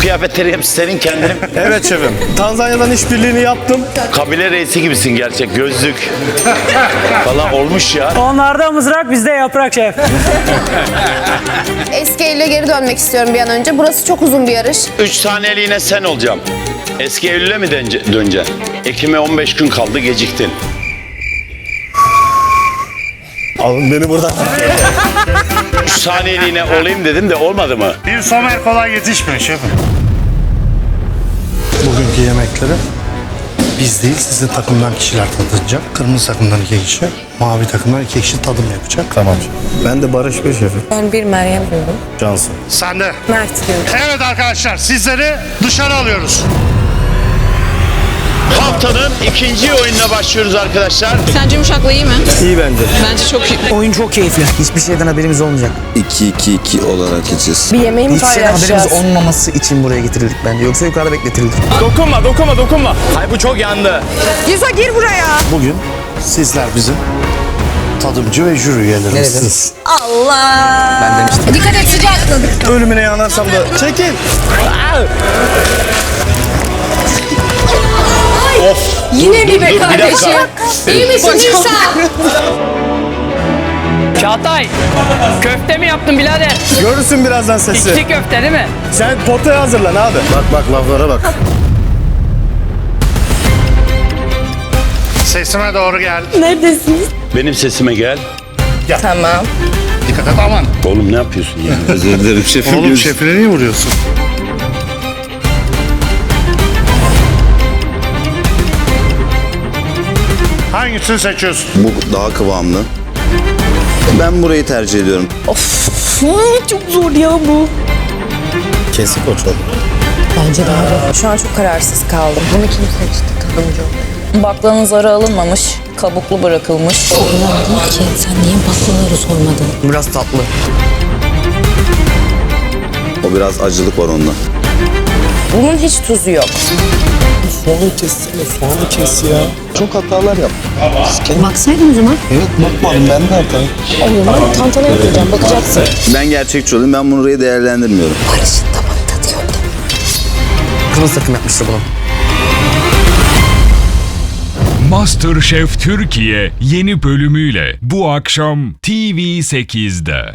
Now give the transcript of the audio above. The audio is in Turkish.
kıyafetleri hepsi senin kendinin. Evet şefim. Tanzanya'dan işbirliğini yaptım. Kabile reisi gibisin gerçek. Gözlük falan olmuş ya. Onlarda mızrak bizde yaprak şef. Eski Eylül'e geri dönmek istiyorum bir an önce. Burası çok uzun bir yarış. 3 saniyeliğine sen olacağım. Eski Eylül'e mi dönce- döneceksin? Ekim'e 15 gün kaldı geciktin. Alın beni buradan. 3 saniyeliğine olayım dedim de olmadı mı? Bir somer kolay yetişmiyor şefim. Bugünkü yemekleri biz değil sizin takımdan kişiler tadacak. Kırmızı takımdan iki kişi, mavi takımdan iki kişi tadım yapacak. Tamam. Ben de Barış bir şefim. Ben bir Meryem diyorum. Cansın. Sen de. Mert diyorum. Evet arkadaşlar sizleri dışarı alıyoruz. Haftanın ikinci oyununa başlıyoruz arkadaşlar. Sence Yumuşak'la iyi mi? İyi bence. Bence çok iyi. Oyun çok keyifli. Hiçbir şeyden haberimiz olmayacak. 2-2-2 olarak gideceğiz. Bir yemeği mi Hiçbir şeyden haberimiz paylaşacağız? olmaması için buraya getirildik bence. Yoksa yukarıda bekletildik. Dokunma, dokunma, dokunma. Ay bu çok yandı. Yusa gir buraya. Bugün sizler bizim tadımcı ve jüri üyelerimizsiniz. Allah. Ben demiştim. Dikkat et sıcak. Ölümüne yanarsam da çekil. Of. Yine mi be kardeşim? İyi misin Nisa? Çağatay, köfte mi yaptın birader? Görürsün birazdan sesi. İki köfte değil mi? Sen potaya hazırlan abi. Bak bak laflara bak. Sesime doğru gel. Neredesiniz? Benim sesime gel. Tamam. Dikkat et aman. Oğlum ne yapıyorsun ya? Özür dilerim şefim. Oğlum şefine niye vuruyorsun? Hangisini seçiyorsun? Bu daha kıvamlı. Ben burayı tercih ediyorum. çok zor ya bu. Kesik o çok. Bence de abi. Şu an çok kararsız kaldım. Bunu kim seçti tadımcı? Baklanın zarı alınmamış, kabuklu bırakılmış. Anlamadım ki sen niye baklaları sormadın? Biraz tatlı. O biraz acılık var onda. Bunun hiç tuzu yok. Soğanı kessene, soğanı kes ya. Çok hatalar yap. Baksaydın o zaman. Evet bakmadım ben de hatayım. O zaman tantana yapacağım bakacaksın. Ben gerçekçi olayım. Ben burayı değerlendirmiyorum. Barış'ın damak tadı yok. Kırmızı takım yapmıştır bunu. MasterChef Türkiye yeni bölümüyle bu akşam TV8'de.